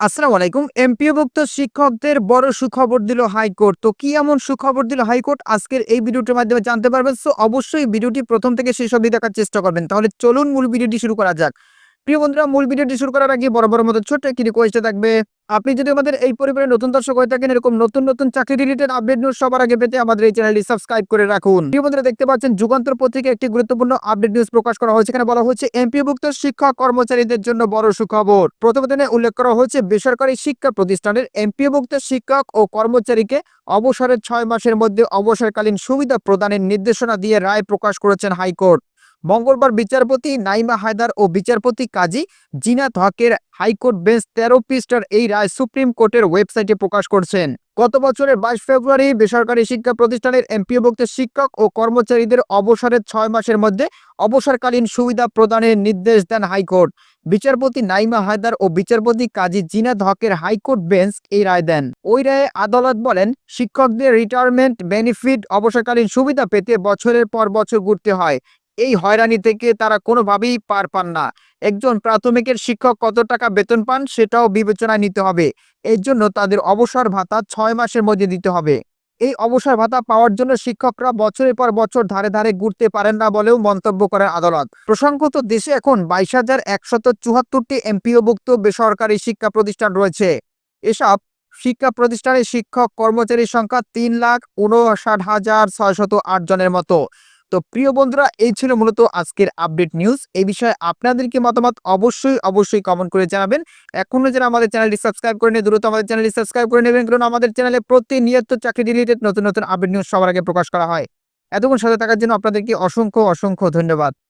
আসসালামু আলাইকুম। এমপিওভুক্ত শিক্ষকদের বড় সুখবর দিল হাইকোর্ট। তো কি এমন সুখবর দিল হাইকোর্ট? আজকের এই ভিডিওটির মাধ্যমে জানতে পারবেন। সো অবশ্যই ভিডিওটি প্রথম থেকে শেষ অবধি দেখার চেষ্টা করবেন। তাহলে চলুন মূল ভিডিওটি শুরু করা যাক। প্রিয় বন্ধুরা, মূল ভিডিওটি শুরু করার আগে বড় বড় মতো ছোট্ট একটি রিকোয়েস্টে থাকবে আপনি যদি আমাদের এই পরিবারের নতুন দর্শক হয়ে থাকেন, এরকম নতুন নতুন চাকরি রিলেটেড আপডেট নিউজ সবার আগে পেতে আমাদের এই চ্যানেলটি সাবস্ক্রাইব করে রাখুন। বন্ধুরা, দেখতে পাচ্ছেন যুগান্তর পত্রিকা একটি গুরুত্বপূর্ণ আপডেট নিউজ প্রকাশ করা হয়েছে। এখানে বলা হচ্ছে এমপিভুক্ত শিক্ষক কর্মচারীদের জন্য বড় সুখবর। প্রতিবেদনে উল্লেখ করা হয়েছে, বেসরকারি শিক্ষা প্রতিষ্ঠানের এমপিভুক্ত শিক্ষক ও কর্মচারীকে অবসরের ছয় মাসের মধ্যে অবসরকালীন সুবিধা প্রদানের নির্দেশনা দিয়ে রায় প্রকাশ করেছেন হাইকোর্ট। মঙ্গলবার বিচারপতি নাইমা হায়দার ও বিচারপতি কাজী জিনাত হকের হাইকোর্ট বেঞ্চ তেরো পৃষ্ঠার এই রায় সুপ্রিম কোর্টের ওয়েবসাইটে প্রকাশ করছেন। গত বছরের বাইশ ফেব্রুয়ারি বেসরকারি শিক্ষা প্রতিষ্ঠানের এমপিওভুক্ত শিক্ষক ও কর্মচারীদের অবসরের ছয় মাসের মধ্যে অবসরকালীন সুবিধা প্রদানের নির্দেশ দেন হাইকোর্ট। বিচারপতি নাইমা হায়দার ও বিচারপতি কাজী জিনাত হকের হাইকোর্ট বেঞ্চ এই রায় দেন। ওই রায়ে আদালত বলেন, শিক্ষকদের রিটায়ারমেন্ট বেনিফিট অবসরকালীন সুবিধা পেতে বছরের পর বছর ঘুরতে হয়। এই হয়রানি থেকে তারা কোনোভাবেই পার পান না। একজন প্রাথমিকের শিক্ষক কত টাকা বেতন পান সেটাও বিবেচনায় নিতে হবে। এর জন্য তাদের অবসর ভাতা ছয় মাসের মধ্যে দিতে হবে। এই অবসর ভাতা পাওয়ার জন্য শিক্ষকরা বছরের পর বছর ধারে ধারে ঘুরতে পারেন না বলেও মন্তব্য করেন আদালত। প্রসঙ্গত দেশে এখন বাইশ হাজার একশত চুয়াত্তরটি এমপিওভুক্ত বেসরকারি শিক্ষা প্রতিষ্ঠান রয়েছে। এসব শিক্ষা প্রতিষ্ঠানের শিক্ষক কর্মচারীর সংখ্যা তিন লাখ উনষাট হাজার ছয়শত আট জনের মতো। তো প্রিয় বন্ধুরা, এই ছিল মূলত আজকের আপডেট নিউজ এই বিষয়ে আপনাদেরকে মতামত অবশ্যই অবশ্যই কমেন্ট করে জানাবেন। এখনও যারা আমাদের চ্যানেলটি সাবস্ক্রাইব করে নিয়ে দ্রুত আমাদের চ্যানেলটি সাবস্ক্রাইব করে নেবেন, কারণ আমাদের চ্যানেলে প্রতিনিয়ত চাকরি রিলেটেড নতুন নতুন আপডেট নিউজ সবার আগে প্রকাশ করা হয়। এতক্ষণ সাথে থাকার জন্য আপনাদেরকে অসংখ্য অসংখ্য ধন্যবাদ।